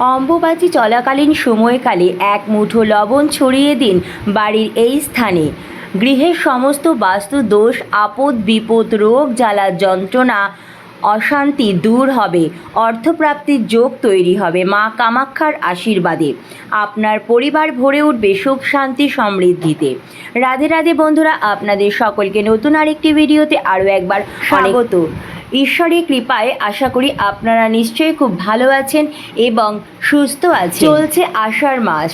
অম্বুবাচী চলাকালীন সময়কালে এক মুঠো লবণ ছড়িয়ে দিন বাড়ির এই স্থানে। গৃহের সমস্ত বাস্তু দোষ আপদ বিপদ রোগ, জ্বালা, যন্ত্রণা অশান্তি দূর হবে অর্থপ্রাপ্তির যোগ তৈরি হবে মা কামাক্ষার আশীর্বাদে। আপনার পরিবার ভরে উঠবে সুখ শান্তি সমৃদ্ধিতে। রাধে রাধে বন্ধুরা আপনাদের সকলকে নতুন আরেকটি ভিডিওতে আরও একবার স্বাগত। ঈশ্বরের কৃপায় আশা করি আপনারা নিশ্চয়ই খুব ভালো আছেন এবং সুস্থ আছেন। চলছে আষাঢ় মাস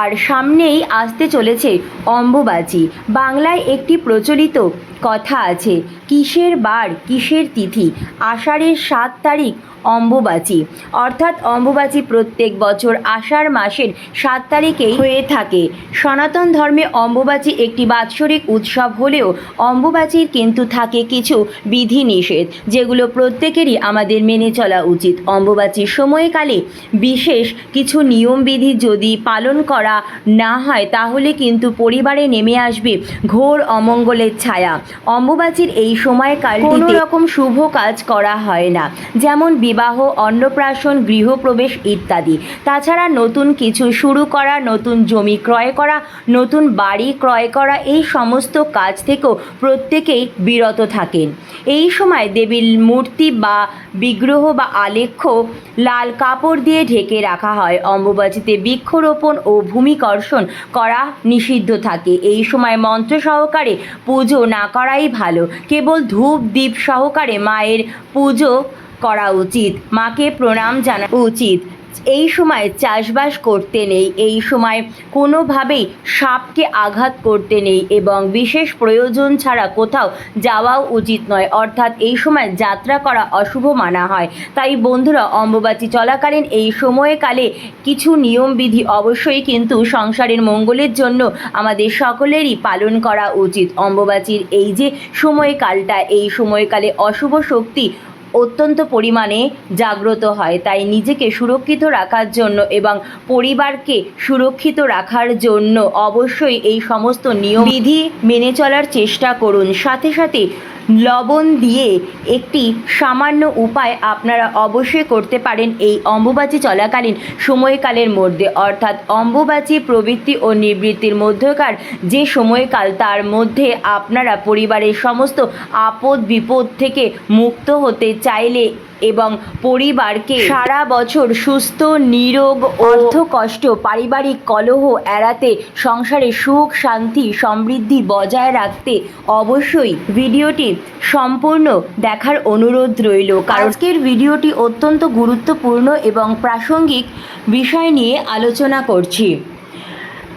আর সামনেই আসতে চলেছে অম্বুবাচী। বাংলায় একটি প্রচলিত কথা আছে, কিসের বার, কিসের তিথি, আষাঢ়ের সাত তারিখ, অম্বুবাচী। অর্থাৎ অম্বুবাচী প্রত্যেক বছর আষাঢ় মাসের সাত তারিখেই হয়ে থাকে। সনাতন ধর্মে অম্বুবাচী একটি বাৎসরিক উৎসব হলেও অম্বুবাচীর কিন্তু থাকে কিছু বিধি নিষেধ যেগুলো প্রত্যেকেরই আমাদের মেনে চলা উচিত। অম্বুবাচীর সময়কালে বিশেষ কিছু নিয়মবিধি যদি পালন করা না হয়, তাহলে কিন্তু পরিবারে নেমে আসবে ঘোর অমঙ্গলের ছায়া। অম্বুবাচীর এই সময়কালটিতে কোনো রকম শুভ কাজ করা হয় না যেমন বিবাহ অন্নপ্রাশন গৃহপ্রবেশ ইত্যাদি। তাছাড়া নতুন কিছু শুরু করা নতুন জমি ক্রয় করা নতুন বাড়ি ক্রয় করা এই সমস্ত কাজ থেকেও প্রত্যেকেই বিরত থাকেন। এই সময় দেবীর মূর্তি বা বিগ্রহ বা আলেখ্য লাল কাপড় দিয়ে ঢেকে রাখা হয়। অম্বুবাচীতে বৃক্ষরোপণ ও ভূমিকর্ষণ করা নিষিদ্ধ থাকে। এই সময় মন্ত্র সহকারে পুজো না করাই ভালো। কেবল ধূপ দ্বীপ সহকারে মায়ের পুজো করা উচিত। মাকে প্রণাম জানা উচিত। এই সময় চাষবাস করতে নেই, এই সময় কোনোভাবেই সাপকে আঘাত করতে নেই এবং বিশেষ প্রয়োজন ছাড়া কোথাও যাওয়াও উচিত নয়। অর্থাৎ এই সময় যাত্রা করা অশুভ মানা হয়। তাই বন্ধুরা, অম্বুবাচী চলাকালীন এই সময়কালে কিছু নিয়মবিধি অবশ্যই কিন্তু সংসারের মঙ্গলের জন্য আমাদের সকলেরই পালন করা উচিত। অম্বুবাচীর এই যে সময়কালটা, এই সময়কালে অশুভ শক্তি অত্যন্ত পরিমাণে জাগ্রত হয়। তাই নিজেকে সুরক্ষিত রাখার জন্য এবং পরিবারকে সুরক্ষিত রাখার জন্য অবশ্যই এই সমস্ত নিয়ম বিধি মেনে চলার চেষ্টা করুন। সাথে সাথে লবণ দিয়ে একটি সামান্য উপায় আপনারা অবশ্যই করতে পারেন এই অম্বুবাচী চলাকালীন সময়কালের মধ্যে। অর্থাৎ অম্বুবাচী প্রবৃত্তি ও নিবৃত্তির মধ্যকার যে সময়কাল, তার মধ্যে আপনারা পরিবারের সমস্ত আপদ বিপদ থেকে মুক্ত হতে চাইলে এবং পরিবারকে সারা বছর সুস্থ, নিরোগ অর্থ কষ্ট, পারিবারিক কলহ এড়াতে সংসারে সুখ, শান্তি, সমৃদ্ধি বজায় রাখতে অবশ্যই ভিডিওটি সম্পূর্ণ দেখার অনুরোধ রইল। কারণ আজকের ভিডিওটি অত্যন্ত গুরুত্বপূর্ণ এবং প্রাসঙ্গিক বিষয় নিয়ে আলোচনা করছি।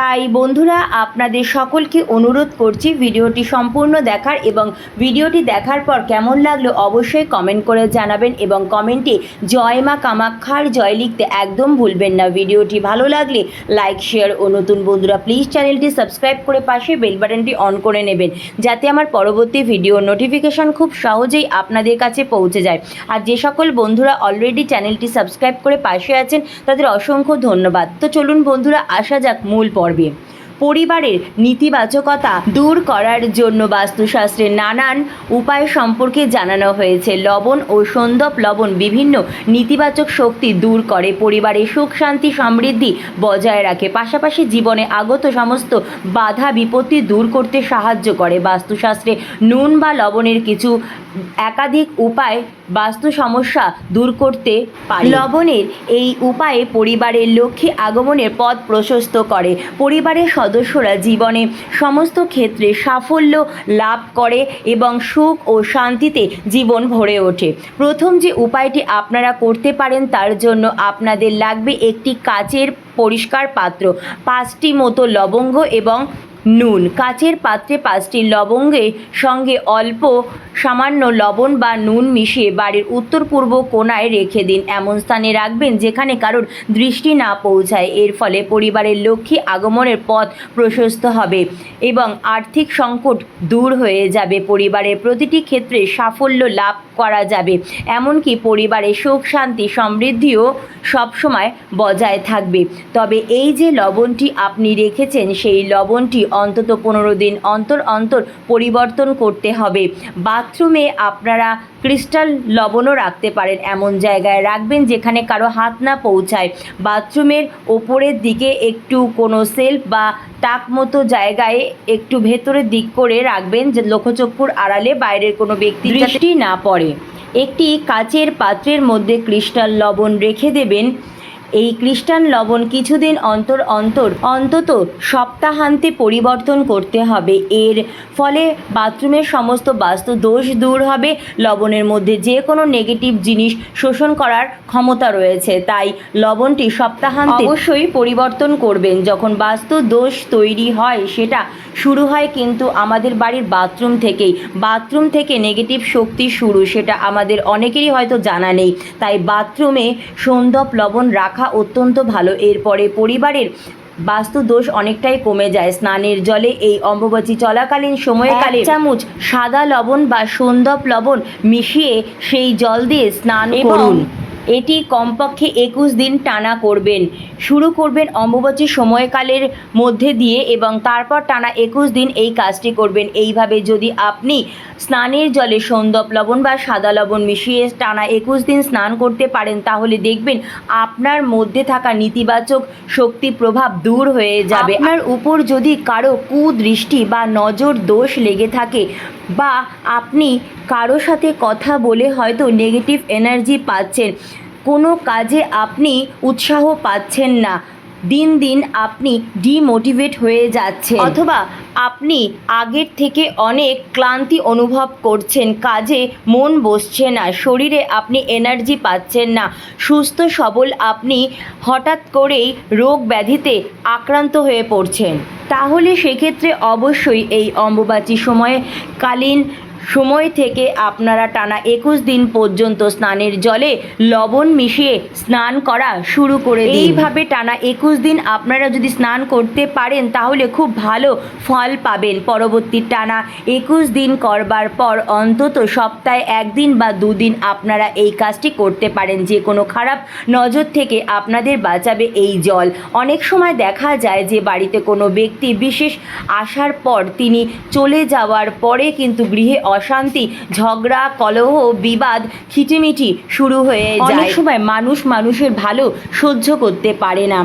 তাই বন্ধুরা, আপনাদের সকলকে অনুরোধ করছি ভিডিওটি সম্পূর্ণ দেখার এবং ভিডিওটি দেখার পর কেমন লাগল অবশ্যই কমেন্ট করে জানাবেন এবং কমেন্টে জয় মা কামাক্ষার জয় লিখতে একদম ভুলবেন না। ভিডিওটি ভালো লাগলে লাইক শেয়ার ও নতুন বন্ধুরা প্লিজ চ্যানেলটি সাবস্ক্রাইব করে পাশে বেল বাটনটি অন করে নেবেন যাতে আমার পরবর্তী ভিডিও নোটিফিকেশন খুব সহজেই আপনাদের কাছে পৌঁছে যায়। আর যে সকল বন্ধুরা অলরেডি চ্যানেলটি সাবস্ক্রাইব করে পাশে আছেন, তাদের অসংখ্য ধন্যবাদ। তো চলুন বন্ধুরা, আসা যাক মূল পর্বে। পারবে পরিবারের নেতিবাচকতা দূর করার জন্য বাস্তুশাস্ত্রের নানান উপায় সম্পর্কে জানানো হয়েছে। লবণ ও সন্দপ লবণ বিভিন্ন নেতিবাচক শক্তি দূর করে, পরিবারের সুখ, শান্তি, সমৃদ্ধি বজায় রাখে। পাশাপাশি জীবনে আগত সমস্ত বাধা, বিপত্তি দূর করতে সাহায্য করে। বাস্তুশাস্ত্রে নুন বা লবণের কিছু একাধিক উপায় বাস্তু সমস্যা দূর করতে পারে। লবণের এই উপায়ে পরিবারের লক্ষ্মী আগমনের পথ প্রশস্ত করে। পরিবারের সদস্যরা জীবনে সমস্ত ক্ষেত্রে সাফল্য লাভ করে এবং সুখ ও শান্তিতে জীবন ভরে ওঠে। প্রথম যে উপায়টি আপনারা করতে পারেন তার জন্য আপনাদের লাগবে একটি কাচের পরিষ্কার পাত্র, পাঁচটি মতো লবঙ্গ এবং নুন। কাচের পাত্রে পাঁচটি লবঙ্গের সঙ্গে অল্প সামান্য লবণ বা নুন মিশিয়ে বাড়ির উত্তর পূর্ব কোণায় রেখে দিন। এমন স্থানে রাখবেন যেখানে কারোর দৃষ্টি না পৌঁছায়। এর ফলে পরিবারের লক্ষ্মী আগমনের পথ প্রশস্ত হবে এবং আর্থিক সংকট দূর হয়ে যাবে। পরিবারের প্রতিটি ক্ষেত্রে সাফল্য লাভ করা যাবে। এমনকি পরিবারের সুখ, শান্তি, সমৃদ্ধিও সবসময় বজায় থাকবে। তবে এই যে লবণটি আপনি রেখেছেন, সেই লবণটি অন্তত পনেরো দিন অন্তর অন্তর পরিবর্তন করতে হবে। বাথরুমে আপনারা ক্রিস্টাল লবণও রাখতে পারেন এমন জায়গায় রাখবেন যেখানে কারও হাত না পৌঁছায়। বাথরুমের ওপরের দিকে একটু কোনো সেলফ বা তাক মতো জায়গায় একটু ভেতরের দিক করে রাখবেন যে লোকচক্ষুর আড়ালে বাইরের কোনো ব্যক্তি দৃষ্টি না পড়ে। একটি কাচের পাত্রের মধ্যে ক্রিস্টাল লবণ রেখে দেবেন। এই খ্রিস্টান লবণ কিছুদিন অন্তর অন্তর অন্তত সপ্তাহান্তে পরিবর্তন করতে হবে। এর ফলে বাথরুমের সমস্ত বাস্তু দোষ দূর হবে। লবণের মধ্যে যে কোনো নেগেটিভ জিনিস শোষণ করার ক্ষমতা রয়েছে। তাই লবণটি সপ্তাহান্তে অবশ্যই পরিবর্তন করবেন। যখন বাস্তু দোষ তৈরি হয়, সেটা শুরু হয় কিন্তু আমাদের বাড়ির বাথরুম থেকেই। বাথরুম থেকে নেগেটিভ শক্তি শুরু, সেটা আমাদের অনেকেরই হয়তো জানা নেই। তাই বাথরুমে সন্দপ লবণ রাখা অত্যন্ত ভালো। এরপরে পরিবারের বাস্তু দোষ অনেকটাই কমে যায়। স্নানের জলে এই অম্বুবাচী চলাকালীন সময়কালে চামচ সাদা লবণ বা সন্দপ লবণ মিশিয়ে সেই জল দিয়ে স্নান করুন। এটি কমপক্ষে একুশ দিন টানা করবেন। শুরু করবেন অম্বুবাচী সময়কালের মধ্যে দিয়ে এবং তারপর টানা একুশ দিন এই কাজটি করবেন। এইভাবে যদি আপনি স্নানের জলে সন্দপ লবণ বা সাদা লবণ মিশিয়ে টানা একুশ দিন স্নান করতে পারেন তাহলে দেখবেন আপনার মধ্যে থাকা নেতিবাচক শক্তি প্রভাব দূর হয়ে যাবে। আপনার উপর যদি কারও কুদৃষ্টি বা নজর দোষ লেগে থাকে বা আপনি কারও সাথে কথা বলে হয়তো নেগেটিভ এনার্জি পাচ্ছেন কোনো কাজে আপনি উৎসাহ পাচ্ছেন না। দিন দিন আপনি ডিমোটিভেট হয়ে যাচ্ছে অথবা আপনি আগের থেকে অনেক ক্লান্তি অনুভব করছেন, কাজে মন বসছে না, শরীরে আপনি এনার্জি পাচ্ছেন না। সুস্থ, সবল আপনি হঠাৎ করেই রোগ ব্যাধিতে আক্রান্ত হয়ে পড়ছেন। তাহলে সেক্ষেত্রে অবশ্যই এই অম্বুবাচী সময়কালীন সময় থেকে আপনারা টানা একুশ দিন পর্যন্ত স্নানের জলে লবণ মিশিয়ে স্নান করা শুরু করে এইভাবে টানা একুশ দিন আপনারা যদি স্নান করতে পারেন, তাহলে খুব ভালো ফল পাবেন। পরবর্তী টানা একুশ দিন করবার পর অন্তত সপ্তাহে একদিন বা দুদিন আপনারা এই কাজটি করতে পারেন। যে কোনো খারাপ নজর থেকে আপনাদের বাঁচাবে এই জল। অনেক সময় দেখা যায় যে বাড়িতে কোনো ব্যক্তি বিশেষ আসার পর তিনি চলে যাওয়ার পরে কিন্তু গৃহে অশান্তি ঝগড়া কলহ বিবাদ খিটিমিটি শুরু হয়ে যায়। অনেক সময় মানুষ মানুষের ভালো সহ্য করতে পারে না।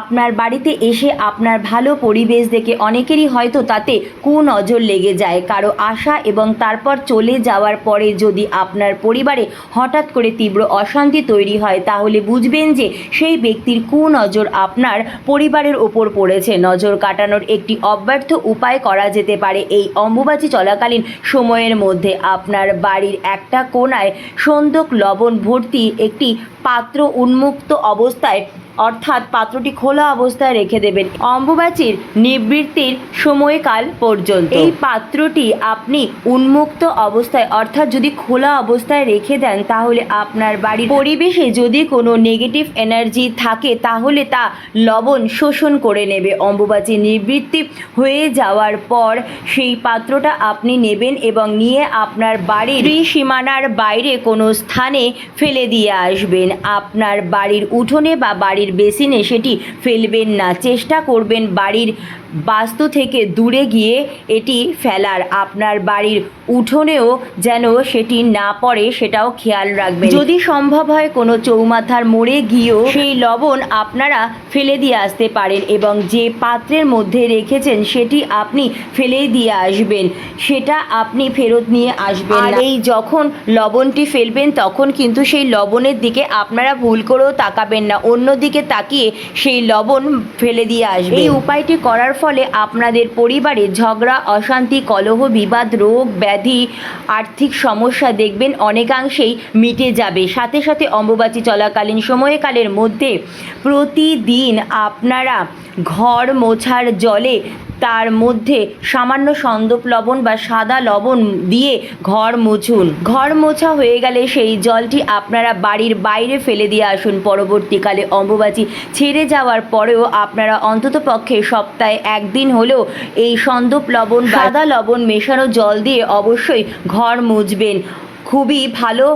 আপনার বাড়িতে এসে আপনার ভালো পরিবেশ দেখে অনেকেরই হয়তো তাতে কুনজর লেগে যায়। কারও আশা এবং তারপর চলে যাওয়ার পরে যদি আপনার পরিবারে হঠাৎ করে তীব্র অশান্তি তৈরি হয়, তাহলে বুঝবেন যে সেই ব্যক্তির কুনজর আপনার পরিবারের ওপর পড়েছে। নজর কাটানোর একটি অব্যর্থ উপায় করা যেতে পারে এই অম্বুবাচী চলাকালীন সময়ের মধ্যে। আপনার বাড়ির একটা কোণায় সন্দক লবণ ভর্তি একটি পাত্র উন্মুক্ত অবস্থায় অর্থাৎ পাত্রটি খোলা অবস্থায় রেখে দেবেন। অম্বুবাচীর নিবৃত্তির সময়কাল পর্যন্ত। এই পাত্রটি আপনি উন্মুক্ত অবস্থায়, অর্থাৎ যদি খোলা অবস্থায় রেখে দেন, তাহলে আপনার বাড়ির পরিবেশে যদি কোনো নেগেটিভ এনার্জি থাকে, তাহলে তা লবণ শোষণ করে নেবে। অম্বুবাচী নিবৃত্তি হয়ে যাওয়ার পর সেই পাত্রটা আপনি নেবেন এবং নিয়ে আপনার বাড়ির সীমানার বাইরে কোনো স্থানে ফেলে দিয়ে আসবেন। আপনার বাড়ির উঠোনে বা বাড়ির বেসিনে সেটি ফেলবেন না। চেষ্টা করবেন বাড়ির বাস্তু থেকে দূরে গিয়ে এটি ফেলার। আপনার বাড়ির উঠোনেও যেন সেটি না পড়ে, সেটাও খেয়াল রাখবেন। যদি সম্ভব হয় কোনো চৌমাথার মোড়ে গিয়েও সেই লবণ আপনারা ফেলে দিয়ে আসতে পারেন এবং যে পাত্রের মধ্যে রেখেছেন সেটি আপনি ফেলে দিয়ে আসবেন। সেটা আপনি ফেরত নিয়ে আসবেন আর এই যখন লবণটি ফেলবেন তখন কিন্তু সেই লবণের দিকে আপনারা ভুল করেও তাকাবেন না। অন্যদিকে তাকিয়ে সেই লবণ ফেলে দিয়ে আসবে। এই উপায়টি করার ফলে আপনাদের পরিবারে ঝগড়া, অশান্তি, কলহ, বিবাদ, রোগ, ব্যাধি, আর্থিক সমস্যা দেখবেন অনেকাংশেই মিটে যাবে। সাথে সাথে অম্বুবাচী চলাকালীন সময়কালের মধ্যে প্রতিদিন আপনারা ঘর মোছার জলে তার মধ্যে সামান্য সন্দপ লবণ বা সাদা লবণ দিয়ে ঘর মুছুন। ঘর মোছা হয়ে গেলে সেই জলটি আপনারা বাড়ির বাইরে ফেলে দিয়ে আসুন। পরবর্তীকালে অম্বুবাচী ছেড়ে যাওয়ার পরেও আপনারা অন্তত পক্ষে সপ্তাহে একদিন হলেও এই সন্দপ লবণ সাদা লবণ মেশানো জল দিয়ে অবশ্যই ঘর মুছবেন খুবই ভালো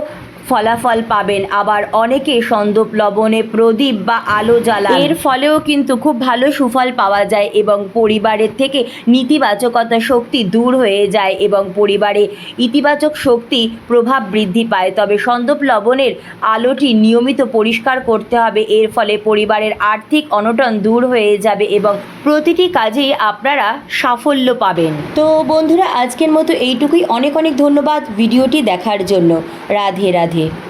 ফলাফল পাবেন। আবার অনেকে সন্দপ লবণে প্রদীপ বা আলো জ্বালান। এর ফলেও কিন্তু খুব ভালো সুফল পাওয়া যায় এবং পরিবারের থেকে নেতিবাচকতা শক্তি দূর হয়ে যায় এবং পরিবারে ইতিবাচক শক্তি প্রভাব বৃদ্ধি পায়। তবে সন্দপ লবণের আলোটি নিয়মিত পরিষ্কার করতে হবে। এর ফলে পরিবারের আর্থিক অনটন দূর হয়ে যাবে এবং প্রতিটি কাজেই আপনারা সাফল্য পাবেন। তো বন্ধুরা, আজকের মতো এইটুকুই। অনেক অনেক ধন্যবাদ ভিডিওটি দেখার জন্য। রাধে রাধে। thì